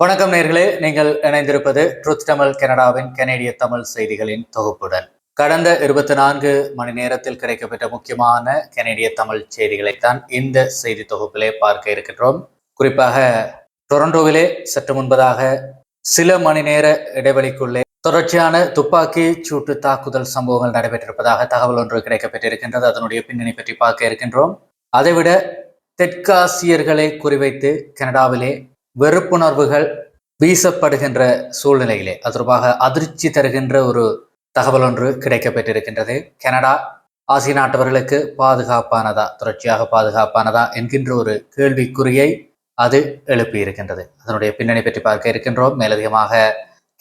வணக்கம் நேர்களே. நீங்கள் இணைந்திருப்பது ட்ருத் தமிழ் கனடாவின் கனேடிய தமிழ் செய்திகளின் தொகுப்புடன். கடந்த இருபத்தி நான்கு மணி நேரத்தில் கிடைக்கப்பெற்ற முக்கியமான கனேடிய தமிழ் செய்திகளைத்தான் இந்த செய்தி தொகுப்பிலே பார்க்க இருக்கின்றோம். குறிப்பாக டொரண்டோவிலே சற்று முன்பதாக சில மணி நேர இடைவெளிக்குள்ளே தொடர்ச்சியான துப்பாக்கி சூட்டு தாக்குதல் சம்பவங்கள் நடைபெற்றிருப்பதாக தகவல் ஒன்று கிடைக்கப்பட்டிருக்கின்றது அதனுடைய பின்னணி பற்றி பார்க்க இருக்கின்றோம். அதைவிட தெற்காசியர்களை குறிவைத்து கனடாவிலே வெறுப்புணர்வுகள் வீசப்படுகின்ற சூழ்நிலையிலே அது தொடர்பாக அதிர்ச்சி தருகின்ற ஒரு தகவல் ஒன்று கிடைக்கப்பட்டிருக்கின்றது கனடா ஆசிய நாட்டவர்களுக்கு பாதுகாப்பானதா தொடர்ச்சியாக பாதுகாப்பானதா என்கின்ற ஒரு கேள்விக்குறியை அது எழுப்பியிருக்கின்றது. அதனுடைய பின்னணி பற்றி பார்க்க இருக்கின்றோம். மேலதிகமாக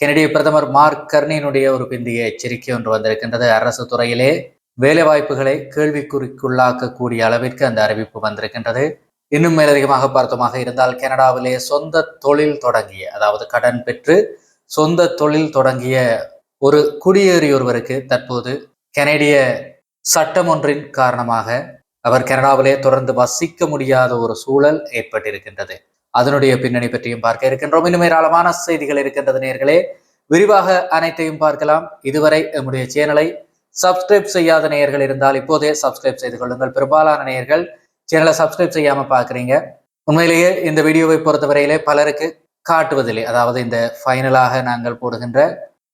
கெனடிய பிரதமர் மார்க் கர்னியினுடைய ஒரு பிந்திய எச்சரிக்கை ஒன்று வந்திருக்கின்றது. அரசு துறையிலே வேலைவாய்ப்புகளை கேள்விக்குறிக்குள்ளாக்கக்கூடிய அளவிற்கு அந்த அறிவிப்பு வந்திருக்கின்றது. இன்னும் மேலதிகமாக பார்த்தோமாக இருந்தால் கனடாவிலே சொந்த தொழில் தொடங்கிய அதாவது கடன் பெற்று சொந்த தொழில் தொடங்கிய ஒரு குடியேறி ஒருவருக்கு தற்போது கனேடிய சட்டம் ஒன்றின் காரணமாக அவர் கனடாவிலே தொடர்ந்து வசிக்க முடியாத ஒரு சூழல் ஏற்பட்டிருக்கின்றது. அதனுடைய பின்னணி பற்றியும் பார்க்க இருக்கின்றோம். இன்னும் ஏராளமான செய்திகள் இருக்கின்றது நேர்களே. விரிவாக அனைத்தையும் பார்க்கலாம். இதுவரை நம்முடைய சேனலை சப்ஸ்கிரைப் செய்யாத நேயர்கள் இருந்தால் இப்போதே சப்ஸ்கிரைப் செய்து கொள்ளுங்கள். பெரும்பாலான நேயர்கள் சேனலை சப்ஸ்கிரைப் செய்யாமல் பார்க்குறீங்க உண்மையிலேயே இந்த வீடியோவை பொறுத்தவரையிலே பலருக்கு காட்டுவதில்லை. அதாவது இந்த ஃபைனலாக நாங்கள் போடுகின்ற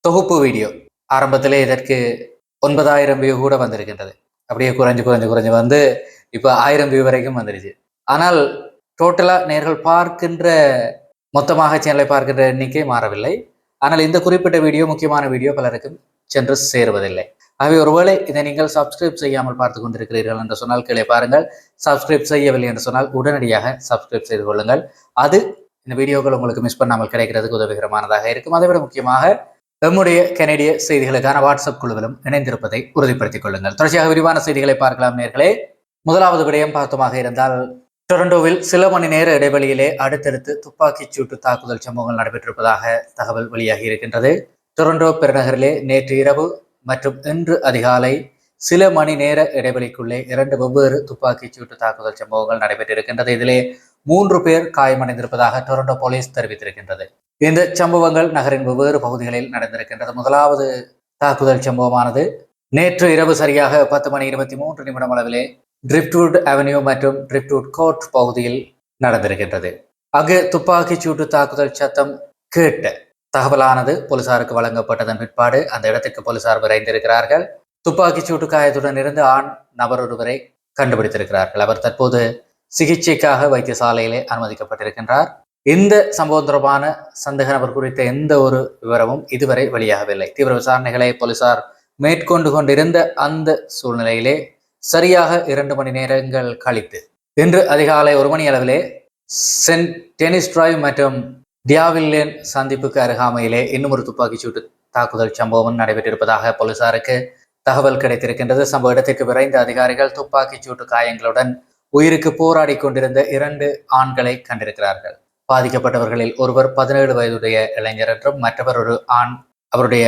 தொகுப்பு வீடியோ ஆரம்பத்திலே இதற்கு ஒன்பதாயிரம் வியூ கூட வந்திருக்கின்றது. அப்படியே குறைஞ்சு குறைஞ்சு குறைஞ்சு வந்து இப்போ ஆயிரம் வியூ வரைக்கும் வந்துருச்சு. ஆனால் டோட்டலாக நேர்கள் பார்க்கின்ற மொத்தமாக சேனலை பார்க்கின்ற எண்ணிக்கை மாறவில்லை. ஆனால் இந்த குறிப்பிட்ட வீடியோ முக்கியமான வீடியோ பலருக்கும் சென்று சேருவதில்லை. ஆகவே ஒருவேளை இதை நீங்கள் சப்ஸ்கிரைப் செய்யாமல் பார்த்து கொண்டிருக்கிறீர்கள் என்று சொன்னால் கீழே பாருங்கள். சப்ஸ்கிரைப் செய்யவில்லை என்று சொன்னால் உடனடியாக சப்ஸ்கிரைப் செய்து கொள்ளுங்கள். அது இந்த வீடியோக்கள் உங்களுக்கு மிஸ் பண்ணாமல் கிடைக்கிறதுக்கு உதவிகரமானதாக இருக்கும். அதை விட முக்கியமாக நம்முடைய கனேடிய செய்திகளுக்கான வாட்ஸ்அப் குழுவிலும் இணைந்திருப்பதை உறுதிப்படுத்திக் கொள்ளுங்கள். தொடர்ச்சியாக விரிவான செய்திகளை பார்க்கலாம் நேர்களே. முதலாவது விடயம் பார்த்தமாக இருந்தால் டொரண்டோவில் சில மணி நேர இடைவெளியிலே அடுத்தடுத்து துப்பாக்கிச் சூட்டு தாக்குதல் சம்பவங்கள் நடைபெற்றிருப்பதாக தகவல் வெளியாகி இருக்கின்றது. டொரண்டோ பெருநகரிலே நேற்று இரவு மற்றும் இன்று அதிகாலை சில மணி நேர இடைவெளிக்குள்ளே இரண்டு வெவ்வேறு துப்பாக்கிச் சூட்டு தாக்குதல் சம்பவங்கள் நடைபெற்றிருக்கின்றது. இதிலே மூன்று பேர் காயமடைந்திருப்பதாக டொரண்டோ போலீஸ் தெரிவித்திருக்கின்றது. இந்த சம்பவங்கள் நகரின் வெவ்வேறு பகுதிகளில் நடந்திருக்கின்றது. முதலாவது தாக்குதல் சம்பவமானது நேற்று இரவு சரியாக பத்து மணி இருபத்தி மூன்று நிமிடம் அளவிலே ட்ரிப்ட்வுட் அவென்யூ மற்றும் ட்ரிப்ட்வுட் கோர்ட் பகுதியில் நடந்திருக்கின்றது. அங்கு துப்பாக்கிச் சூட்டு தாக்குதல் சத்தம் கேட்ட தகவலானது போலீசாருக்கு வழங்கப்பட்டதன் பிற்பாடு அந்த இடத்துக்கு போலீசார் விரைந்திருக்கிறார்கள். துப்பாக்கிச் சூட்டு காயத்துடன் இருந்து ஆண் நபர் ஒருவரை கண்டுபிடித்திருக்கிறார்கள். அவர் தற்போது சிகிச்சைக்காக வைத்தியசாலையிலே அனுமதிக்கப்பட்டிருக்கின்றார். இந்த சம்பவம் தொடர்பான சந்தேக நபர் குறித்த எந்த ஒரு விவரமும் இதுவரை வெளியாகவில்லை. தீவிர விசாரணைகளை போலீசார் மேற்கொண்டு கொண்டிருந்த அந்த சூழ்நிலையிலே சரியாக இரண்டு மணி நேரங்கள் கழித்து இன்று அதிகாலை ஒரு மணி அளவிலே சென்ட் டெனிஸ் டிரைவ் மற்றும் டியாவில்லேன் சந்திப்புக்கு அருகாமையிலே இன்னும் ஒரு துப்பாக்கிச்சூட்டு தாக்குதல் சம்பவம் நடைபெற்றிருப்பதாக போலீசாருக்கு தகவல் கிடைத்திருக்கின்றது. சம்பவ இடத்திற்கு விரைந்த அதிகாரிகள் துப்பாக்கிச்சூட்டு காயங்களுடன் உயிருக்கு போராடி கொண்டிருந்த இரண்டு ஆண்களை கண்டிருக்கிறார்கள். பாதிக்கப்பட்டவர்களில் ஒருவர் பதினேழு வயதுடைய இளைஞர் என்றும் மற்றவர் ஒரு ஆண். அவருடைய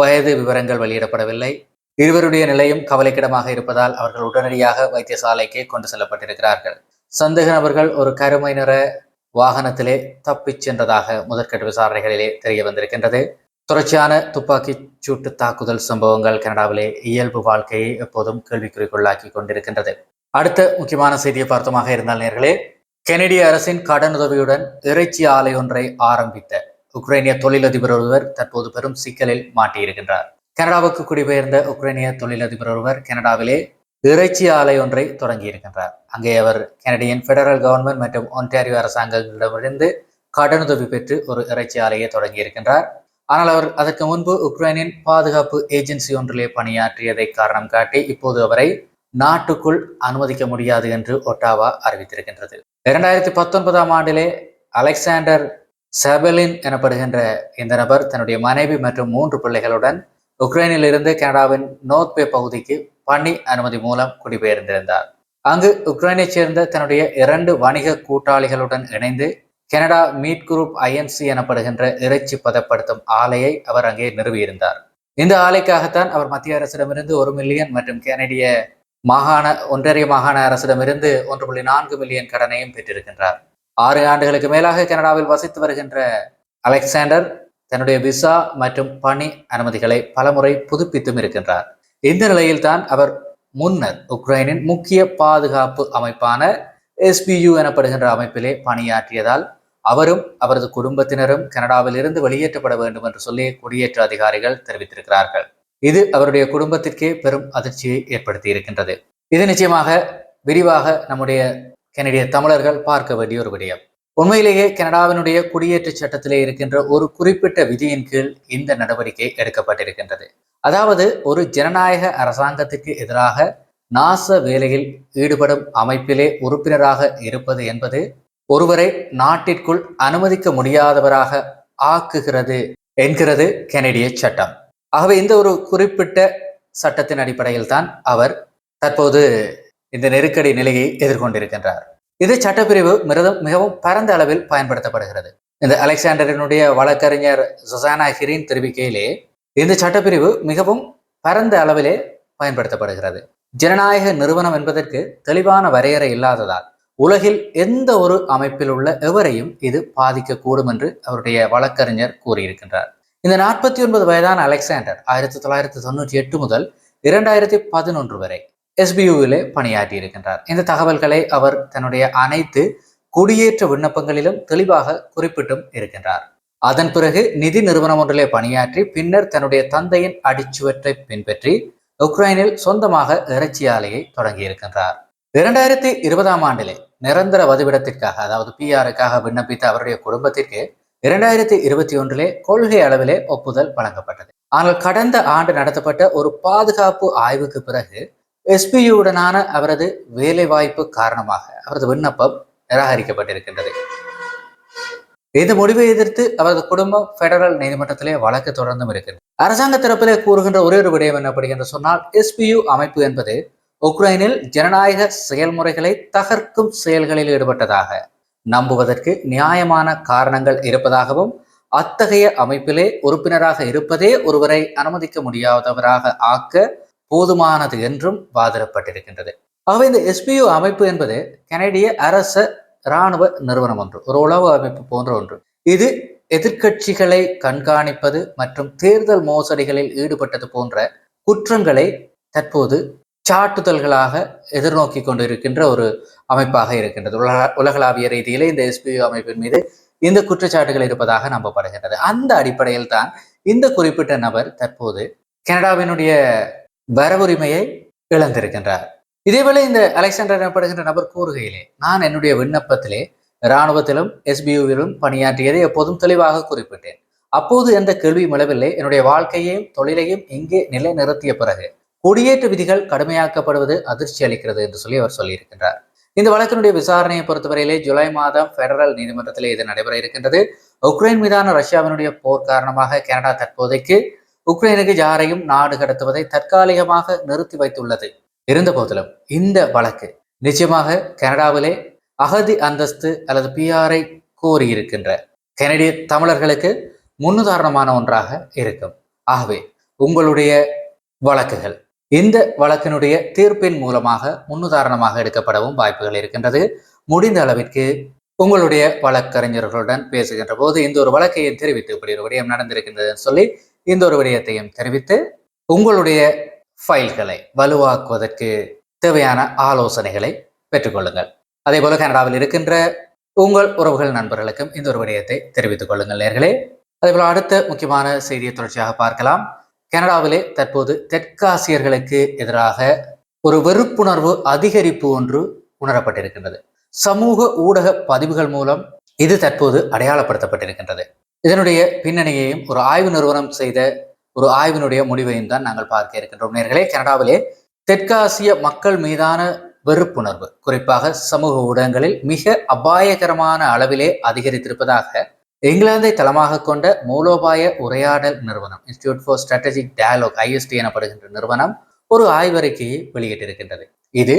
வயது விவரங்கள் வெளியிடப்படவில்லை. இருவருடைய நிலையும் கவலைக்கிடமாக இருப்பதால் அவர்கள் உடனடியாக வைத்தியசாலைக்கு கொண்டு செல்லப்பட்டிருக்கிறார்கள். சந்தேக நபர்கள் ஒரு கருமை நிற வாகனத்திலே தப்பிச் சென்றதாக முதற்கட்ட விசாரணைகளிலே தெரிய வந்திருக்கின்றது. தொடர்ச்சியான துப்பாக்கி சூட்டு தாக்குதல் சம்பவங்கள் கனடாவிலே இயல்பு வாழ்க்கையை எப்போதும் கேள்விக்குறிக்குள்ளாக்கி கொண்டிருக்கின்றது. அடுத்த முக்கியமான செய்தியை பார்த்தமாக இருந்தால் நேர்களே கெனடிய அரசின் கடனுதவியுடன் இறைச்சி ஆலை ஒன்றை ஆரம்பித்த உக்ரைனிய தொழிலதிபர் ஒருவர் தற்போது பெரும் சிக்கலில் மாட்டியிருக்கின்றார். கனடாவுக்கு குடிபெயர்ந்த உக்ரைனிய தொழிலதிபர் ஒருவர் கனடாவிலே இறைச்சி ஆலை ஒன்றை தொடங்கியிருக்கின்றார் அங்கே அவர் கனடியன் பெடரல் கவர்மெண்ட் மற்றும் ஒன்டாரியோ அரசாங்கங்களிடமிருந்து கடனுதவி பெற்று ஒரு இறைச்சி ஆலையை தொடங்கியிருக்கின்றார் ஆனால் அவர் அதற்கு முன்பு உக்ரைனின் பாதுகாப்பு ஏஜென்சி ஒன்றிலே பணியாற்றியதை காரணம் காட்டி இப்போது அவரை நாட்டுக்குள் அனுமதிக்க முடியாது என்று ஒட்டாவா அறிவித்திருக்கின்றது. இரண்டாயிரத்தி பத்தொன்பதாம் ஆண்டிலே அலெக்சாண்டர் செபலின் எனப்படுகின்ற இந்த நபர் தன்னுடைய மனைவி மற்றும் மூன்று பிள்ளைகளுடன் உக்ரைனில் இருந்து கனடாவின் நோத்பே பகுதிக்கு பணி அனுமதி மூலம் குடிபெயர்ந்திருந்தார். அங்கு உக்ரைனைச் சேர்ந்த தன்னுடைய இரண்டு வணிக கூட்டாளிகளுடன் இணைந்து கனடா மீட் குரூப் ஐஎன்சி எனப்படுகின்ற இறைச்சி பதப்படுத்தும் ஆலையை அவர் அங்கே நிறுவியிருந்தார். இந்த ஆலைக்காகத்தான் அவர் மத்திய அரசிடமிருந்து ஒரு மில்லியன் மற்றும் கனடிய மாகாண ஒன்றரை மாகாண அரசிடமிருந்து ஒன்று புள்ளி நான்கு மில்லியன் கடனையும் பெற்றிருக்கின்றார். ஆறு ஆண்டுகளுக்கு மேலாக கனடாவில் வசித்து வருகின்ற அலெக்சாண்டர் தன்னுடைய விசா மற்றும் பணி அனுமதிகளை பலமுறை புதுப்பித்தும் இருக்கின்றார். இந்த நிலையில்தான் அவர் முன்னர் உக்ரைனின் முக்கிய பாதுகாப்பு அமைப்பான எஸ்பியு எனப்படுகின்ற அமைப்பிலே பணியாற்றியதால் அவரும் அவரது குடும்பத்தினரும் கனடாவில் இருந்து வெளியேற்றப்பட வேண்டும் என்று சொல்லி குடியேற்ற அதிகாரிகள் தெரிவித்திருக்கிறார்கள். இது அவருடைய குடும்பத்திற்கே பெரும் அதிர்ச்சியை ஏற்படுத்தி இருக்கின்றது இது நிச்சயமாக விரிவாக நம்முடைய கனடிய தமிழர்கள் பார்க்க வேண்டிய ஒரு விடயம். உண்மையிலேயே கனடாவினுடைய குடியேற்ற சட்டத்திலே இருக்கின்ற ஒரு குறிப்பிட்ட விதியின் கீழ் இந்த நடவடிக்கை எடுக்கப்பட்டிருக்கின்றது. அதாவது ஒரு ஜனநாயக அரசாங்கத்துக்கு எதிராக நாச வேலையில் ஈடுபடும் அமைப்பிலே உறுப்பினராக இருப்பது என்பது ஒருவரை நாட்டிற்குள் அனுமதிக்க முடியாதவராக ஆக்குகிறது என்கிறது கெனடிய சட்டம். ஆகவே இந்த ஒரு குறிப்பிட்ட சட்டத்தின் அடிப்படையில் தான் அவர் தற்போது இந்த நெருக்கடி நிலையை எதிர்கொண்டிருக்கின்றார். இது சட்டப்பிரிவு மிருதம் மிகவும் பரந்த அளவில் பயன்படுத்தப்படுகிறது. இந்த அலெக்சாண்டரினுடைய வழக்கறிஞர் சுசானா ஹிரின் தெரிவிக்கையிலே இந்த சட்டப்பிரிவு மிகவும் பரந்த அளவிலே பயன்படுத்தப்படுகிறது. ஜனநாயக நிறுவனம் என்பதற்கு தெளிவான வரையறை இல்லாததால் உலகில் எந்த ஒரு அமைப்பில் உள்ள எவரையும் இது பாதிக்கக்கூடும் என்று அவருடைய வழக்கறிஞர் கூறியிருக்கின்றார். இந்த நாற்பத்தி ஒன்பது வயதான அலெக்சாண்டர் ஆயிரத்தி தொள்ளாயிரத்தி தொண்ணூற்றி எட்டு முதல் இரண்டாயிரத்தி பதினொன்று வரை எஸ்பியூவிலே பணியாற்றி இருக்கின்றார் இந்த தகவல்களை அவர் தன்னுடைய அனைத்து குடியேற்ற விண்ணப்பங்களிலும் தெளிவாக குறிப்பிட்டும் இருக்கின்றார். அதன் பிறகு நிதி நிறுவனம் ஒன்றிலே பணியாற்றி பின்னர் தன்னுடைய தந்தையின் அடிச்சுவற்றை பின்பற்றி உக்ரைனில் சொந்தமாக இறைச்சி ஆலையை தொடங்கியிருக்கின்றார். இரண்டாயிரத்தி இருபதாம் ஆண்டிலே நிரந்தர வதிவிடத்திற்காக அதாவது பிஆருக்காக விண்ணப்பித்த அவருடைய குடும்பத்திற்கு இரண்டாயிரத்தி இருபத்தி ஒன்றிலே கொள்கை அளவிலே ஒப்புதல் வழங்கப்பட்டது. ஆனால் கடந்த ஆண்டு நடத்தப்பட்ட ஒரு பாதுகாப்பு ஆய்வுக்கு பிறகு எஸ்பியுடனான அவரது வேலைவாய்ப்பு காரணமாக அவரது விண்ணப்பம் நிராகரிக்கப்பட்டிருக்கின்றது. இந்த முடிவை எதிர்த்து அவரது குடும்பம் பெடரல் நீதிமன்றத்திலே வழக்கு தொடர்ந்தும் இருக்கிறது. அரசாங்க தரப்பிலே கூறுகின்ற ஒரே ஒரு விடயம் என்னப்படுகின்ற சொன்னால் எஸ்பியு அமைப்பு என்பது உக்ரைனில் ஜனநாயக செயல்முறைகளை தகர்க்கும் செயல்களில் ஈடுபட்டதாக நம்புவதற்கு நியாயமான காரணங்கள் இருப்பதாகவும் அத்தகைய அமைப்பிலே உறுப்பினராக இருப்பதே ஒருவரை அனுமதிக்க முடியாதவராக ஆக்க போதுமானது என்றும் வாதிடப்பட்டிருக்கின்றது. ஆகவே இந்த எஸ்பியு அமைப்பு என்பது கனடிய அரச இராணுவ நிறுவனம் ஒன்று ஒரு உளவு அமைப்பு போன்ற ஒன்று. இது எதிர்க்கட்சிகளை கண்காணிப்பது மற்றும் தேர்தல் மோசடிகளில் ஈடுபட்டது போன்ற குற்றங்களை தற்போது சாட்டுதல்களாக எதிர்நோக்கி கொண்டிருக்கின்ற ஒரு அமைப்பாக இருக்கின்றது. உலக உலகளாவிய ரீதியிலே இந்த எஸ்பியு அமைப்பின் மீது இந்த குற்றச்சாட்டுகள் இருப்பதாக நம்பப்படுகின்றது. அந்த அடிப்படையில் தான் இந்த குறிப்பிட்ட நபர் தற்போது கனடாவினுடைய வரவுரிமையை இழந்திருக்கின்றார். இதேவேளை இந்த அலெக்சாண்டர் எனப்படுகின்ற நபர் கூறுகையிலே நான் என்னுடைய விண்ணப்பத்திலே இராணுவத்திலும் எஸ்பியூவிலும் பணியாற்றியதை எப்போதும் தெளிவாக குறிப்பிட்டேன். அப்போது எந்த கேள்வி மிளவில்லை என்னுடைய வாழ்க்கையையும் தொழிலையும் இங்கே நிலைநிறுத்திய பிறகு குடியேற்ற விதிகள் கடுமையாக்கப்படுவது அதிர்ச்சி அளிக்கிறது என்று சொல்லி அவர் சொல்லியிருக்கின்றார். இந்த வழக்கினுடைய விசாரணையை பொறுத்தவரையிலே ஜூலை மாதம் பெடரல் நீதிமன்றத்திலே இது நடைபெற இருக்கின்றது. உக்ரைன் மீதான ரஷ்யாவினுடைய போர் காரணமாக கனடா தற்போதைக்கு உக்ரைனுக்கு யாரையும் நாடு கடத்துவதை தற்காலிகமாக நிறுத்தி வைத்துள்ளது. இருந்தபோதிலும் இந்த வழக்கு நிச்சயமாக கனடாவிலே அகதி அந்தஸ்து அல்லது பிஆரை கோரியிருக்கின்ற கனடிய தமிழர்களுக்கு முன்னுதாரணமான ஒன்றாக இருக்கும். ஆகவே உங்களுடைய வழக்குகள் இந்த வழக்கினுடைய தீர்ப்பின் மூலமாக முன்னுதாரணமாக எடுக்கப்படவும் வாய்ப்புகள் இருக்கின்றது. முடிந்த அளவிற்கு உங்களுடைய வழக்கறிஞர்களுடன் பேசுகின்ற போது இந்த ஒரு வழக்கையும் தெரிவித்து இப்படி ஒரு விடயம் நடந்திருக்கின்றதுன்னு சொல்லி இந்த ஒரு விடயத்தையும் தெரிவித்து உங்களுடைய ஃபைல்களை வலுவாக்குவதற்கு தேவையான ஆலோசனைகளை பெற்றுக்கொள்ளுங்கள். அதே போல கனடாவில் இருக்கின்ற உங்கள் உறவுகள் நண்பர்களுக்கும் இந்த ஒரு விடயத்தை தெரிவித்துக் கொள்ளுங்கள் நேர்களே. அதேபோல் அடுத்த முக்கியமான செய்தியை தொடர்ச்சியாக பார்க்கலாம். கனடாவிலே தற்போது தெற்காசியர்களுக்கு எதிராக ஒரு வெறுப்புணர்வு அதிகரிப்பு ஒன்று உணரப்பட்டிருக்கின்றது. சமூக ஊடக பதிவுகள் மூலம் இது தற்போது அடையாளப்படுத்தப்பட்டிருக்கின்றது. இதனுடைய பின்னணியையும் ஒரு ஆய்வு நிறுவனம் செய்த ஒரு ஆய்வினுடைய முடிவையும் தான் நாங்கள் பார்க்க இருக்கின்றோம் நேர்களே. கனடாவிலே தெற்காசிய மக்கள் மீதான வெறுப்புணர்வு குறிப்பாக சமூக ஊடகங்களில் மிக அபாயகரமான அளவிலே அதிகரித்திருப்பதாக இங்கிலாந்தை தளமாக கொண்ட மூலோபாய உரையாடல் நிறுவனம் Institute for Strategic Dialogue ISD எனப்படுகின்ற நிறுவனம் ஒரு ஆய்வறிக்கையை வெளியிட்டிருக்கின்றது. இது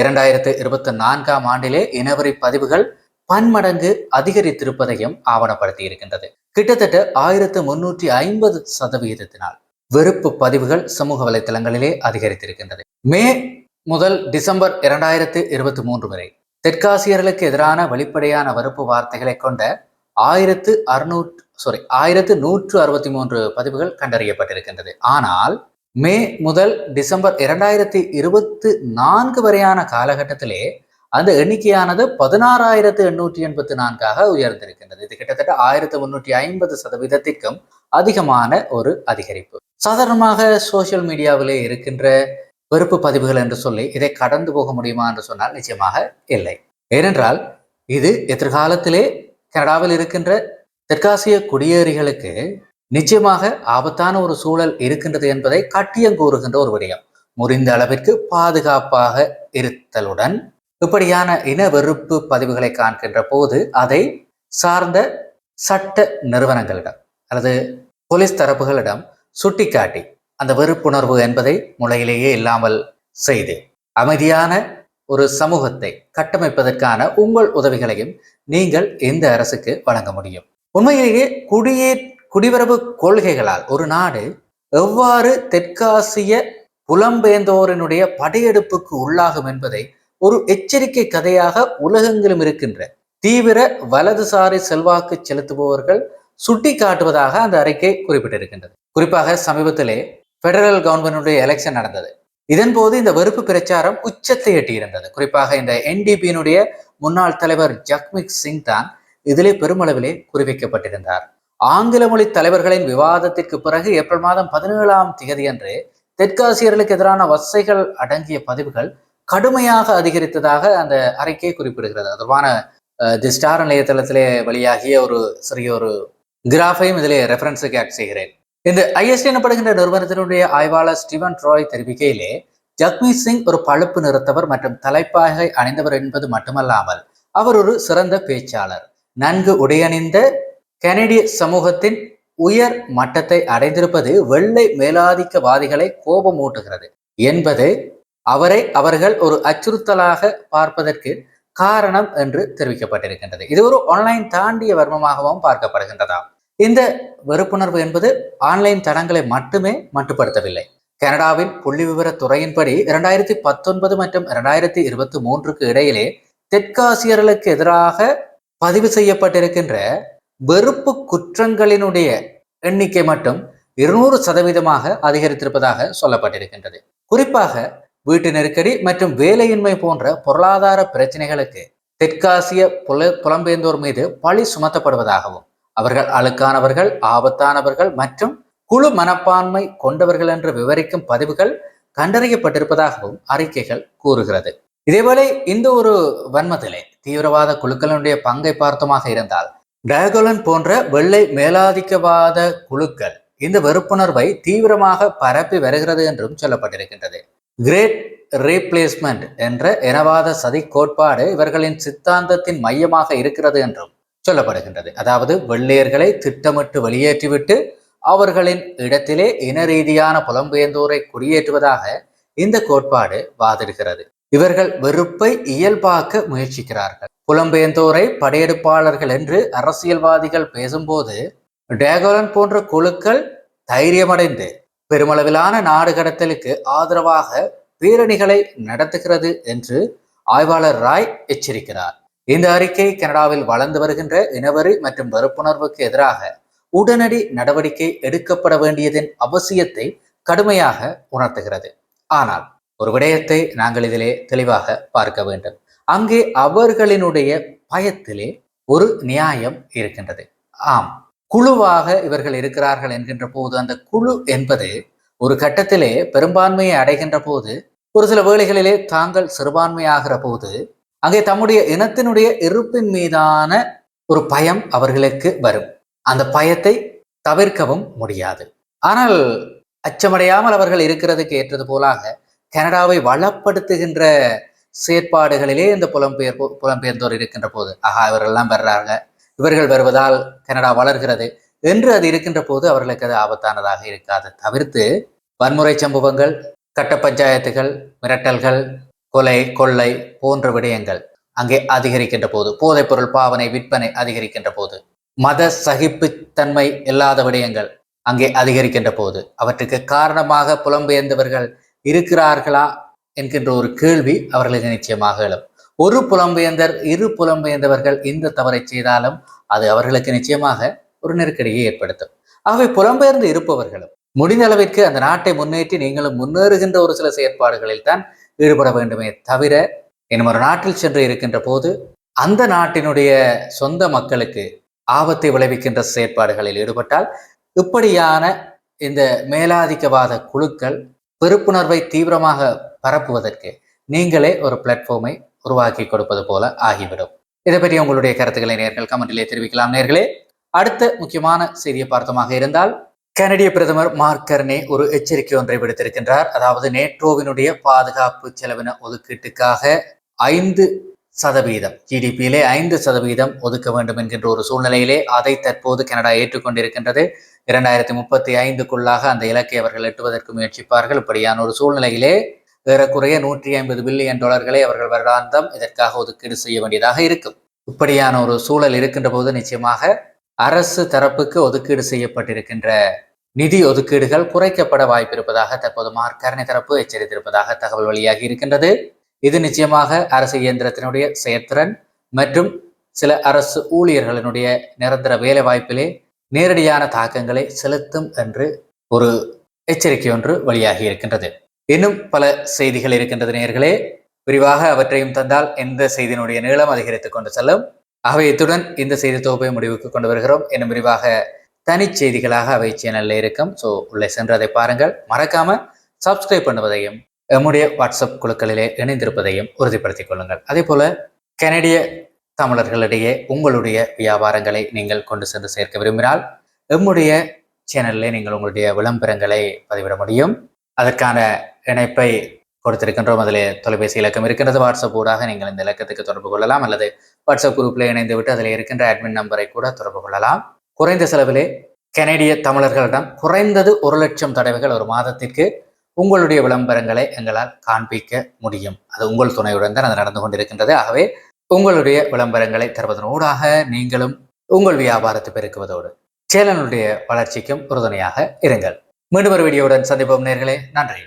இரண்டாயிரத்து இருபத்தி நான்காம் ஆண்டிலே இனவரி பதிவுகள் பன்மடங்கு அதிகரித்திருப்பதையும் ஆவணப்படுத்தி இருக்கின்றது கிட்டத்தட்ட ஆயிரத்து முன்னூற்றி ஐம்பது சதவிகிதத்தினால் வெறுப்பு பதிவுகள் சமூக வலைத்தளங்களிலே அதிகரித்திருக்கின்றது. மே முதல் டிசம்பர் இரண்டாயிரத்து இருபத்தி மூன்று வரை தெற்காசியர்களுக்கு எதிரான வெளிப்படையான வெறுப்பு வார்த்தைகளை கொண்ட ஆயிரத்து அறுநூற்று சாரி ஆயிரத்து நூற்று அறுபத்தி மூன்று பதிவுகள் கண்டறியப்பட்டிருக்கின்றது. ஆனால் மே முதல் டிசம்பர் இரண்டாயிரத்தி இருபத்தி நான்கு வரையான காலகட்டத்திலே அந்த எண்ணிக்கையானது பதினாறாயிரத்து எண்ணூற்றி எண்பத்தி நான்காக உயர்ந்திருக்கின்றது. இது கிட்டத்தட்ட ஆயிரத்து முன்னூற்றி ஐம்பது சதவீதத்திற்கும் அதிகமான ஒரு அதிகரிப்பு. சாதாரணமாக சோசியல் மீடியாவிலே இருக்கின்ற வெறுப்பு பதிவுகள் என்று சொல்லி இதை கடந்து போக முடியுமா என்று சொன்னால் நிச்சயமாக இல்லை. ஏனென்றால் இது எதிர்காலத்திலே கனடாவில் இருக்கின்ற தெற்காசிய குடியேறிகளுக்கு நிச்சயமாக ஆபத்தான ஒரு சூழல் இருக்கின்றது என்பதை கட்டியங்கூறுகின்ற ஒரு விடயம். முறிந்த அளவிற்கு பாதுகாப்பாக இருத்தலுடன் இப்படியான இன வெறுப்பு பதிவுகளை காண்கின்ற போது அதை சார்ந்த சட்ட நிறுவனங்களிடம் அல்லது போலீஸ் தரப்புகளிடம் சுட்டிக்காட்டி அந்த வெறுப்புணர்வு என்பதை முளையிலேயே இல்லாமல் செய்து அமைதியான ஒரு சமூகத்தை கட்டமைப்பதற்கான உங்கள் உதவிகளையும் நீங்கள் இந்த அரசுக்கு வழங்க முடியும். உண்மையிலேயே குடியே குடிவரவு கொள்கைகளால் ஒரு நாடு எவ்வாறு தெற்காசிய புலம்பெயர்ந்தோரினுடைய படையெடுப்புக்கு உள்ளாகும் என்பதை ஒரு எச்சரிக்கை கதையாக உலகெங்கிலும் இருக்கின்ற தீவிர வலதுசாரி செல்வாக்கு செலுத்துபவர்கள் சுட்டி காட்டுவதாக அந்த அறிக்கை குறிப்பிட்டிருக்கின்றது. குறிப்பாக சமீபத்திலே பெடரல் கவர்மெண்டுடைய எலெக்ஷன் நடந்தது. இதன் போது இந்த வெறுப்பு பிரச்சாரம் உச்சத்தை எட்டியிருந்தது. குறிப்பாக இந்த என்டிபியினுடைய முன்னாள் தலைவர் ஜக்மிக் சிங் தான் இதிலே பெருமளவிலே குறிவைக்கப்பட்டிருந்தார். ஆங்கில மொழி தலைவர்களின் விவாதத்திற்கு பிறகு ஏப்ரல் மாதம் பதினேழாம் தேதியன்று தெற்காசியர்களுக்கு எதிரான வசைகள் அடங்கிய பதிவுகள் கடுமையாக அதிகரித்ததாக அந்த அறிக்கை குறிப்பிடுகிறது. தொடர்பான தி ஸ்டார் இணையதளத்திலே வெளியாகிய ஒரு சிறிய ஒரு கிராஃபையும் இதிலே ரெஃபரன்ஸுக்கு ஆட் செய்கிறேன். இந்த ஐஎஸ்டி எனப்படுகின்ற நிறுவனத்தினுடைய ஆய்வாளர் ஸ்டீவன் ட்ராய் தெரிவிக்கையிலே ஜக்மீத் சிங் ஒரு பழுப்பு நிறுத்தவர் மற்றும் தலைப்பாகை அணிந்தவர் என்பது மட்டுமல்லாமல் அவர் ஒரு சிறந்த பேச்சாளர். நன்கு உடையணிந்த கனடிய சமூகத்தின் உயர் மட்டத்தை அடைந்திருப்பது வெள்ளை மேலாதிக்கவாதிகளை கோபமூட்டுகிறது என்பது அவரை அவர்கள் ஒரு அச்சுறுத்தலாக பார்ப்பதற்கு காரணம் என்று தெரிவிக்கப்பட்டிருக்கின்றது. இது ஒரு ஆன்லைன் தாண்டிய வர்மமாகவும் பார்க்கப்படுகின்றதாம் இந்த வெறுப்புணர்வு என்பது ஆன்லைன் தடங்களை மட்டுமே மட்டுப்படுத்தவில்லை. கனடாவின் புள்ளி விவர துறையின்படி இரண்டாயிரத்தி பத்தொன்பது மற்றும் இரண்டாயிரத்தி இருபத்தி மூன்றுக்கு இடையிலே தெற்காசியர்களுக்கு எதிராக பதிவு செய்யப்பட்டிருக்கின்ற வெறுப்பு குற்றங்களினுடைய எண்ணிக்கை மட்டும் இருநூறு சதவீதமாக அதிகரித்திருப்பதாக சொல்லப்பட்டிருக்கின்றது. குறிப்பாக வீட்டு நெருக்கடி மற்றும் வேலையின்மை போன்ற பொருளாதார பிரச்சனைகளுக்கு தெற்காசிய புல புலம்பெயர்ந்தோர் மீது பழி சுமத்தப்படுவதாகவும் அவர்கள் அழுக்கானவர்கள் ஆபத்தானவர்கள் மற்றும் குழு மனப்பான்மை கொண்டவர்கள் என்று விவரிக்கும் பதிவுகள் கண்டறியப்பட்டிருப்பதாகவும் அறிக்கைகள் கூறுகிறது. இதேபோல இந்த ஒரு வன்மத்திலே தீவிரவாத குழுக்களுடைய பங்கை பார்த்தமாக இருந்தால் டயகோலன் போன்ற வெள்ளை மேலாதிக்கவாத குழுக்கள் இந்த வெறுப்புணர்வை தீவிரமாக பரப்பி வருகிறது என்றும் சொல்லப்பட்டிருக்கின்றது. கிரேட் ரீப்ளேஸ்மெண்ட் என்ற இனவாத சதி கோட்பாடு இவர்களின் சித்தாந்தத்தின் மையமாக இருக்கிறது என்றும் சொல்லப்படுகின்றது. அதாவது வெள்ளையர்களை திட்டமிட்டு வெளியேற்றிவிட்டு அவர்களின் இடத்திலே இன ரீதியான புலம்பெயர்ந்தோரை குடியேற்றுவதாக இந்த கோட்பாடு வாதிடுகிறது. இவர்கள் வெறுப்பை இயல்பாக்க முயற்சிக்கிறார்கள். புலம்பெயர்ந்தோரை படையெடுப்பாளர்கள் என்று அரசியல்வாதிகள் பேசும்போது டேகோலன் போன்ற குழுக்கள் தைரியமடைந்து பெருமளவிலான நாடு கடத்தலுக்கு ஆதரவாக பேரணிகளை நடத்துகிறது என்று ஆய்வாளர் ராய் எச்சரிக்கிறார். இந்த அறிக்கை கனடாவில் வளர்ந்து வருகின்ற இனவரி மற்றும் வெறுப்புணர்வுக்கு எதிராக உடனடி நடவடிக்கை எடுக்கப்பட வேண்டியதன் அவசியத்தை கடுமையாக உணர்த்துகிறது. ஆனால் ஒரு விடயத்தை நாங்கள் இதிலே தெளிவாக பார்க்க வேண்டும். அங்கே அவர்களினுடைய பயத்திலே ஒரு நியாயம் இருக்கின்றது. ஆம் குழுவாக இவர்கள் இருக்கிறார்கள் என்கின்ற போது அந்த குழு என்பது ஒரு கட்டத்திலே பெரும்பான்மையை அடைகின்ற போது ஒரு சில வேளைகளிலே தாங்கள் சிறுபான்மையாகிற போது அங்கே தம்முடைய இனத்தினுடைய இருப்பின் மீதான ஒரு பயம் அவர்களுக்கு வரும். அந்த பயத்தை தவிர்க்கவும் முடியாது. ஆனால் அச்சமடையாமல் அவர்கள் இருக்கிறதுக்கு ஏற்றது போலாக கனடாவை வளப்படுத்துகின்ற செயற்பாடுகளிலே இந்த புலம்பெயர் புலம்பெயர்ந்தோர் இருக்கின்ற போது ஆஹா இவர்கள்லாம் வர்றாங்க. இவர்கள் வருவதால் கனடா வளர்கிறது என்று அது இருக்கின்ற போது அவர்களுக்கு அது ஆபத்தானதாக இருக்காது. தவிர்த்து வன்முறை சம்பவங்கள் கட்ட பஞ்சாயத்துகள் மிரட்டல்கள் கொலை கொள்ளை போன்ற விடயங்கள் அங்கே அதிகரிக்கின்ற போது போதைப்பொருள் பாவனை விற்பனை அதிகரிக்கின்ற போது மத சகிப்புத்தன்மை இல்லாத விடயங்கள் அங்கே அதிகரிக்கின்ற போது அவற்றுக்கு காரணமாக புலம்பெயர்ந்தவர்கள் இருக்கிறார்களா என்கின்ற ஒரு கேள்வி அவர்களுக்கு நிச்சயமாக எழும். ஒரு புலம்பெயர்ந்தர் இரு புலம்பெயர்ந்தவர்கள் இந்த தவறை செய்தாலும் அது அவர்களுக்கு நிச்சயமாக ஒரு நெருக்கடியை ஏற்படுத்தும். ஆகவே புலம்பெயர்ந்து இருப்பவர்களும் முடிந்த அளவிற்கு அந்த நாட்டை முன்னேற்றி நீங்களும் முன்னேறுகின்ற ஒரு சில செயற்பாடுகளில் தான் ஈடுபட வேண்டுமே தவிர இன்னும் ஒரு நாட்டில் சென்று இருக்கின்ற போது அந்த நாட்டினுடைய சொந்த மக்களுக்கு ஆபத்தை விளைவிக்கின்ற செயற்பாடுகளில் ஈடுபட்டால் இப்படியான இந்த மேலாதிக்கவாத குழுக்கள் வெறுப்புணர்வை தீவிரமாக பரப்புவதற்கு நீங்களே ஒரு பிளாட்ஃபார்மை உருவாக்கி கொடுப்பது போல ஆகிவிடும். இதை பற்றி உங்களுடைய கருத்துக்களை நேர்கள் கமெண்டிலே தெரிவிக்கலாம் நேர்களே. அடுத்த முக்கியமான செய்தியை பார்த்தமாக இருந்தால் கனடிய பிரதமர் மார்க் கர்னே ஒரு எச்சரிக்கை ஒன்றை விடுத்திருக்கின்றார். அதாவது நேட்டோவினுடைய பாதுகாப்பு செலவின ஒதுக்கீட்டுக்காக ஐந்து சதவீதம் ஜிடிபியிலே ஐந்து சதவீதம் ஒதுக்க வேண்டும் என்கின்ற ஒரு சூழ்நிலையிலே அதை தற்போது கனடா ஏற்றுக்கொண்டிருக்கின்றது. இரண்டாயிரத்தி முப்பத்தி ஐந்துக்குள்ளாக அந்த இலக்கை அவர்கள் எட்டுவதற்கு முயற்சிப்பார்கள். இப்படியான ஒரு சூழ்நிலையிலே ஏறக்குறைய நூற்றி ஐம்பது பில்லியன் டாலர்களை அவர்கள் வருடாந்தம் இதற்காக ஒதுக்கீடு செய்ய வேண்டியதாக இருக்கும். இப்படியான ஒரு சூழல் இருக்கின்ற போது நிச்சயமாக அரசு தரப்புக்கு ஒதுக்கீடு செய்யப்பட்டிருக்கின்ற நிதி ஒதுக்கீடுகள் குறைக்கப்பட வாய்ப்பிருப்பதாக தற்போது மார்க்கரணி தரப்பு எச்சரித்திருப்பதாக தகவல் வெளியாகி இருக்கின்றது. இது நிச்சயமாக அரசு இயந்திரத்தினுடைய செயற்திறன் மற்றும் சில அரசு ஊழியர்களினுடைய நிரந்தர வேலை வாய்ப்பிலே நேரடியான தாக்கங்களை செலுத்தும் என்று ஒரு எச்சரிக்கை ஒன்று வெளியாகி இருக்கின்றது. இன்னும் பல செய்திகள் இருக்கின்றது நேர்களே விரிவாக அவற்றையும் தந்தால் எந்த செய்தியினுடைய நீளம் அதிகரித்துக் கொண்டு செல்லும். ஆகவே இத்துடன் இந்த செய்தி தொகுப்பை முடிவுக்கு கொண்டு வருகிறோம். இன்னும் விரிவாக தனி செய்திகளாக அவை சேனல்ல இருக்கும். ஸோ உள்ளே சென்று அதை பாருங்கள். மறக்காம சப்ஸ்கிரைப் பண்ணுவதையும் எம்முடைய வாட்ஸ்அப் குழுக்களிலே இணைந்திருப்பதையும் உறுதிப்படுத்திக் கொள்ளுங்கள். அதே போல கனடிய தமிழர்களிடையே உங்களுடைய வியாபாரங்களை நீங்கள் கொண்டு சென்று சேர்க்க விரும்பினால் எம்முடைய சேனல்ல நீங்கள் உங்களுடைய விளம்பரங்களை பதிவிட முடியும். அதற்கான இணைப்பை கொடுத்திருக்கின்றோம். அதில் தொலைபேசி இலக்கம் இருக்கின்றது. வாட்ஸ்அப் ஊடாக நீங்கள் இந்த இலக்கத்துக்கு தொடர்பு கொள்ளலாம். அல்லது வாட்ஸ்அப் குரூப்பில் இணைந்து விட்டு அதில் இருக்கின்ற அட்மின் நம்பரை கூட தொடர்பு கொள்ளலாம். குறைந்த செலவிலே கனேடிய தமிழர்களிடம் குறைந்தது ஒரு லட்சம் தடவைகள் ஒரு மாதத்திற்கு உங்களுடைய விளம்பரங்களை எங்களால் காண்பிக்க முடியும். அது உங்கள் துணையுடன் தான் அது நடந்து கொண்டிருக்கின்றது. ஆகவே உங்களுடைய விளம்பரங்களை தருவதனூடாக நீங்களும் உங்கள் வியாபாரத்தை பெருக்குவதோடு சேனலுடைய வளர்ச்சிக்கும் உறுதுணையாக இருங்கள். மீண்டும் ஒரு வீடியோவுடன் சந்திப்போம் நேர்களே. நன்றி.